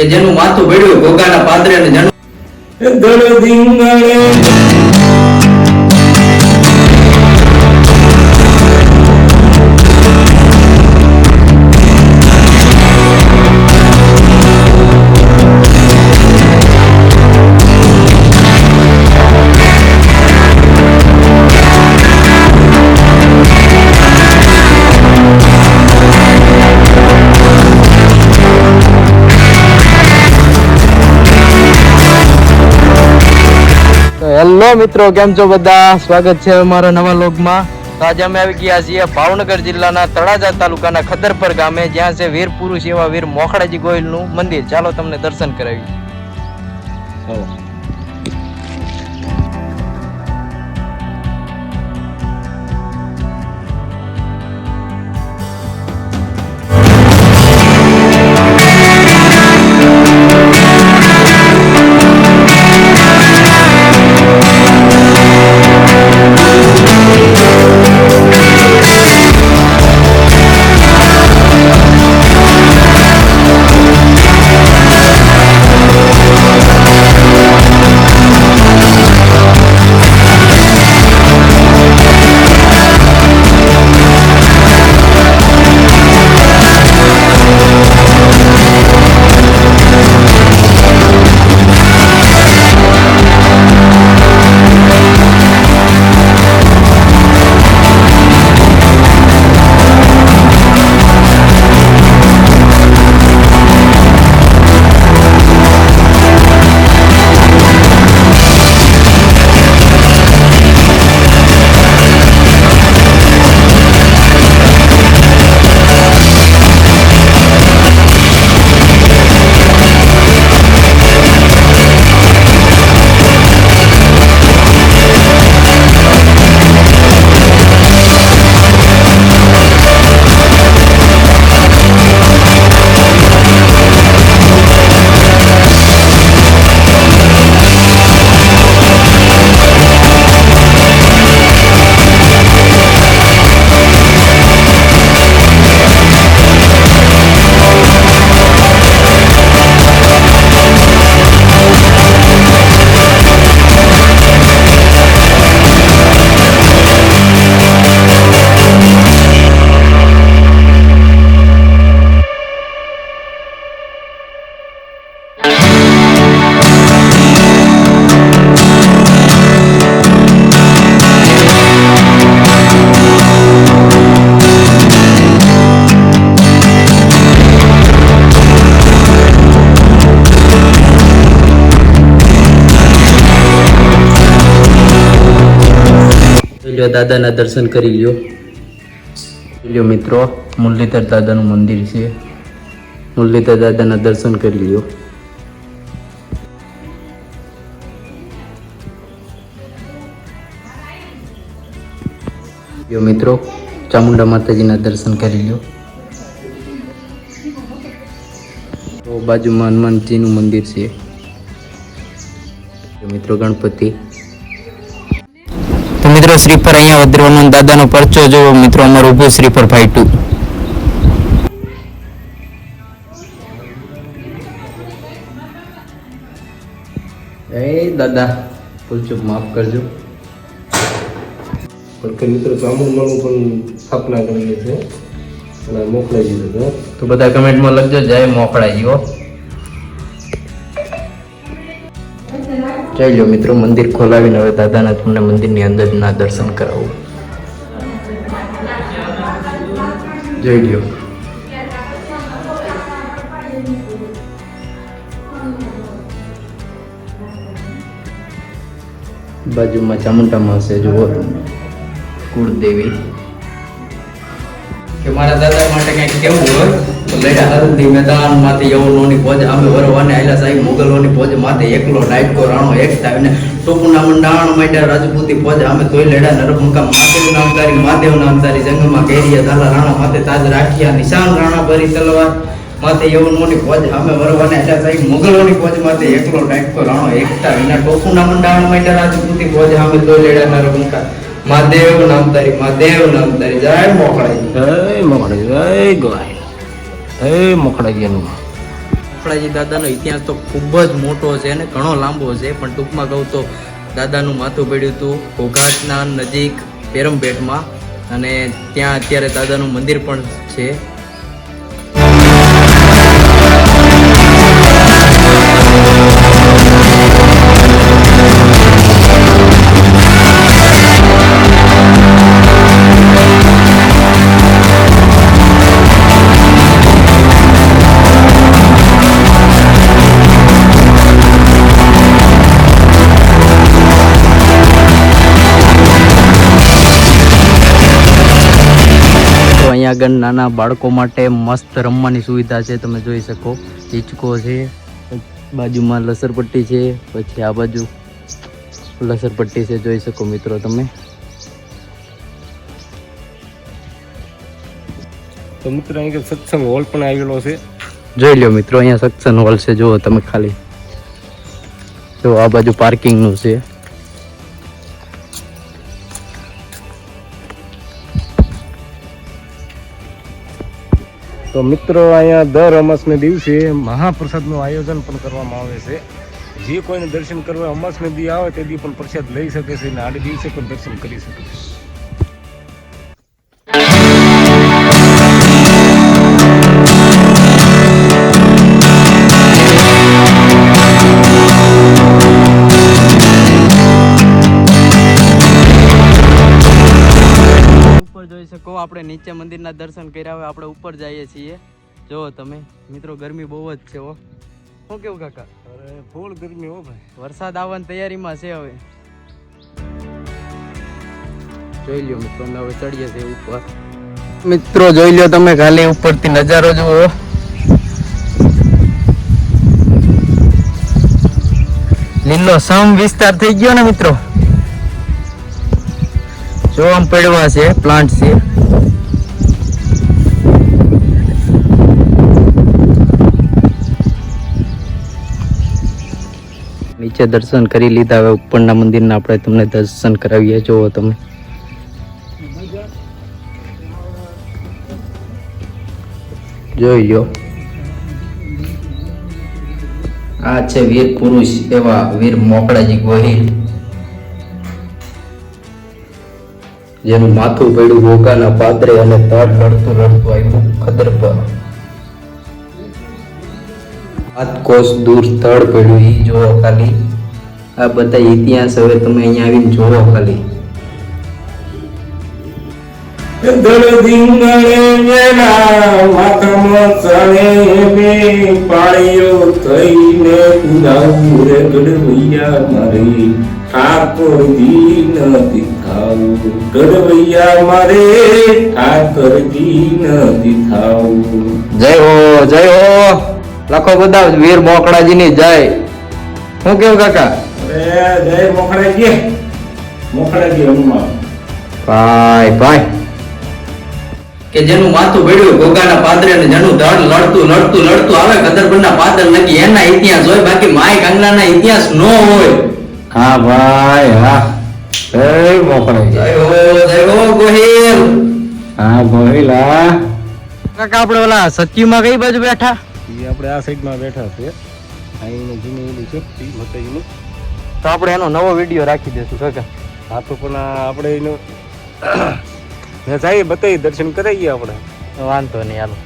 કે જેનું માથું ભેડ્યું ગોગાના પાદરે અને જણ હેલો મિત્રો, કેમ છો બધા? સ્વાગત છે અમારા નવા લોગમાં. તો આજે અમે આવી ગયા છીએ ભાવનગર જિલ્લાના તળાજા તાલુકાના ખદરપર ગામે, જ્યાં છે વીર પુરુષ એવા વીર મોખડાજી ગોયલનું મંદિર. ચાલો તમને દર્શન કરાવી લ્યો દાદાના દર્શન કરી લ્યો. લ્યો મિત્રો, મુરલીધર દાદાનું મંદિર છે. મુરલીધર દાદાના દર્શન કરી લ્યો. લ્યો મિત્રો, ચામુંડા માતાજીના દર્શન કરી લ્યો. તો બાજુમાં હનુમાનજીનું મંદિર છે. મિત્રો ગણપતિ. મિત્રો શ્રીફળ અહીંયા વધરવાનો દાદાનો પરચો જોવો મિત્રો અમારો ઊભું શ્રીફળ ફાઈ ટુ એ દાદા ભૂલચૂક માફ કરજો. કે મિત્રો ચામુંડાનું પણ સ્થાપના કરેલી છે. અને મોકલાઈ દીધું તો બધા કમેન્ટમાં લખજો જય મોકળાઈ હો. જઈ લો. મિત્રો, મંદિર ખોલાવીને હવે દાદાના તમને મંદિરની અંદરના દર્શન કરાવું. જઈ લ્યો. બાજુમાં ચામુંડામાં હશે, જુઓ. તમે કુળદેવી. કે મારા દાદા માટે કંઈક કેવું હોય? તો લેડા હરદી મેદાન માથે યવનોની પોજ આમે વરવાને આયલા સાહેબ, મુગલોની પોજ માથે એકલો નાયકો રાણો એક થાવીને ટોપુના મંડાણ માંડ્યા રાજપૂતી ફોજ આમે તોય લેડા નરભંકા મહાદેવ નામધારી મહાદેવ નામ તારી જંગમાં ઘેરિયા ધાલા રાણા માથે તાજ રાખ્યા, નિશાન રાણા ભરી તલવાર માથે યવનોની પોજ આમે વરવાને આયલા સાહેબ, મુગલોની ફોજ માથે એકલો નાયકો રાણો એકતા વિના ટોપુના મંડાણ માંડ્યા રાજપૂતી ફોજ આમે તોય લેડા નરભંકા મહાદેવ નામધારી મહાદેવ નામ તારી જય મોકળાઈ જય મોકળાઈ જય ગોવાય જય મોકળાજી એનું દાદાનો ઇતિહાસ તો ખૂબ જ મોટો છે અને ઘણો લાંબો છે, પણ ટૂંકમાં કહું તો દાદાનું માથું પડ્યું હતું ઘોઘાટના નજીક પેરમપેટમાં અને ત્યાં અત્યારે દાદાનું મંદિર પણ છે. અહીંયા આગળ નાના બાળકો માટે મસ્ત રમવાની સુવિધા છે તમે જોઈ શકો. હિંચકો છે બાજુમાં લસરપટ્ટી છે પછી આ બાજુ લસરપટ્ટી છે જોઈ શકો મિત્રો તમે. તો મિત્રો અહીંયા સત્સંગ હોલ પણ આવેલો છે. જોઈ લો મિત્રો અહીંયા સત્સંગ હોલ છે જુઓ તમે ખાલી. જો આ બાજુ પાર્કિંગનું છે. તો મિત્રો, અહીંયા દર અમાસને દિવસે મહાપ્રસાદનું આયોજન પણ કરવામાં આવે છે. જે કોઈને દર્શન કરવા અમાસને દી આવે, તે દી પણ પ્રસાદ લઈ શકે છે અને આડે દિવસે પણ દર્શન કરી શકે છે. શકો આપણે નીચે મંદિરના દર્શન કર્યા હોય આપણે ઉપર જઈએ છીએ. જુઓ તમે મિત્રો ગરમી બહુ જ છે હો. શું કેવું કાકા? અરે ફૂલ ગરમી હો ભાઈ. વરસાદ આવવાની તૈયારીમાં છે હવે. જોઈ લ્યો મિત્રો અમે હવે ચડીએ છીએ ઉપર. મિત્રો જોઈ લ્યો તમે ખાલી ઉપરથી નજારો જુઓ. લીલો સમ વિસ્તાર થઈ ગયો ને મિત્રો? જો આમ પડવા છે પ્લાન્ટ છે. નીચે દર્શન કરી લીધા, હવે ઉપરના મંદિરના આપણે તમને દર્શન કરાવીએ. જોવો તમે. જોઈ લો. આ છે વીર પુરુષ એવા વીર મોકળાજી ગોહિલ જેનું માથું પડ્યું ગોગાના પાદરે અને તડ લડતું લડતું આવ્યું ખદર પર. સાત કોસ દૂર સ્થળ પડ્યું એ જોવો ખાલી. આ બધા ઇતિહાસ હવે તમે અહીંયા આવીને જોવો ખાલી. દળ ધીંગણે મેલા માથામાં ચાલે બે પાળીઓ થઈને કુદાવું રે ગડવૈયા મારે ઠાકોરજી નથી થાવું ગડવૈયા મારે ઠાકરજી નથી થાવું જય હો જય હો. લખો બધા વીર મોકળાજીની જય. શું કેવું કાકા? અરે જય મોખડાજી મોખડાજી હનુમાન ભાઈ ભાઈ. કે જેનું માથું ભેડ્યું ગોગાના પાદરે અને જેનું ધડ લડતું લડતું લડતું આવે કદરબંધના પાદર નક્કી એના ઇતિહાસ હોય બાકી માય કાંગલાના ઇતિહાસ નો હોય. હા ભાઈ હા. જય મોખડાજી જય હો જય હો ગોહિલ. હા ગોહિલા કાકા આપણે ઓલા સત્યુમાં કઈ બાજુ બેઠા? એ આપણે આ સાઈડમાં બેઠા છે. અહીં જૂની છે ઈ માતાજીનું તો આપણે એનો નવો વીડિયો રાખી દઈશું કાકા. હા તો પણ આપણે એનું જઈએ બતાવી દર્શન કરાવીએ આપણે. વાંધો નહીં હાલો.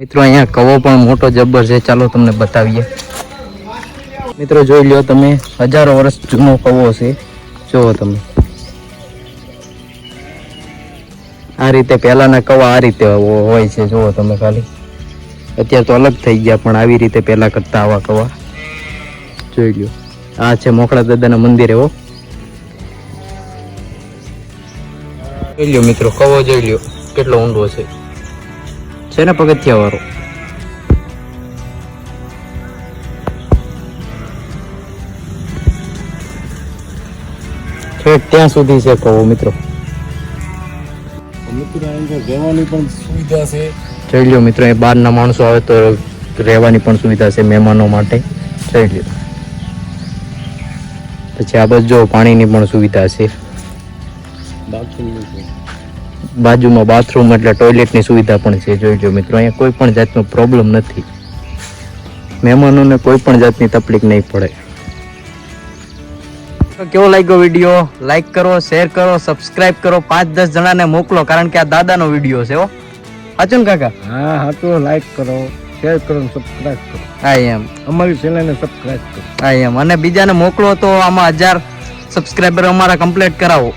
મિત્રો, અહીંયા કવો પણ મોટો જબ્બર છે. ચાલો તમને બતાવીએ. મિત્રો, જોઈ લ્યો તમે, હજારો વર્ષ જૂનો કવો છે. જુઓ તમે. આ રીતે પહેલાના કવા આ રીતે હોય છે. જુઓ તમે ખાલી. અત્યારે તો અલગ થઈ ગયા, પણ આવી રીતે પહેલા કરતા આવા કવા. જોઈ લ્યો. આ છે મોકળા દાદાના મંદિરે એવો જોઈ લ્યો મિત્રો, કવો જોઈ લ્યો. કેટલો ઊંડો છે. છે ને પગથિયા વાળો ત્યાં સુધી છે કહો મિત્રો રહેવાની પણ સુવિધા છે જોઈ મિત્રો એ બહારના માણસો આવે તો રહેવાની પણ સુવિધા છે મહેમાનો માટે જોઈ લ્યો પછી આ બાજુ જો પાણીની પણ સુવિધા છે બાથરૂમનું છે બાજુમાં બાથરૂમ એટલે ટોયલેટની સુવિધા પણ છે. જોઈજો મિત્રો અહીંયા કોઈ પણ જાતનો પ્રોબ્લેમ નથી. મહેમાનોને કોઈ પણ જાતની તકલીફ નહીં પડે. તો કેવો લાગ્યો વીડિયો? લાઈક કરો શેર કરો સબસ્ક્રાઇબ કરો પાંચ દસ જણાને મોકલો કારણ કે આ દાદાનો વીડિયો છે હો. સાચું ને કાકા? હા હા તો લાઈક કરો શેર કરો અને સબસ્ક્રાઇબ કરો. હા એમ. અમારી ચેનલને સબસ્ક્રાઇબ કરો. હા એમ. અને બીજાને મોકલો તો આમાં હજાર સબસ્ક્રાઇબર અમારા કમ્પ્લીટ કરાવો.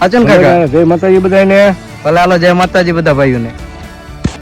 સાચું ને કાકા. જય માતાજી. બધાને ભલે હાલો જય માતાજી બધા ભાઈઓને.